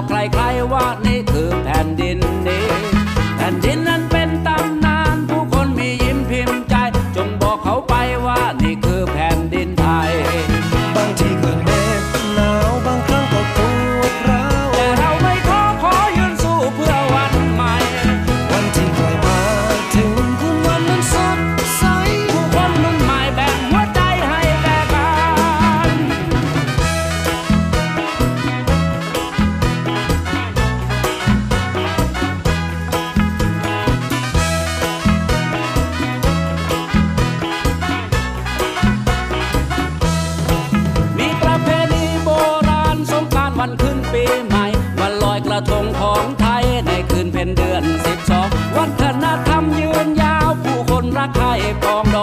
บอกใครๆว่านี่คือแผ่นดินนี้ แผ่นดินนั้นเป็นตำนาน ผู้คนมียิ้มพิมพ์ใจ จงบอกเขาไป วันขึ้นปีใหม่ วันลอยกระทงของไทยในคืนเพ็ญเดือนสิบสองวัฒนธรรมยืนยาวผู้คนรักใครปองด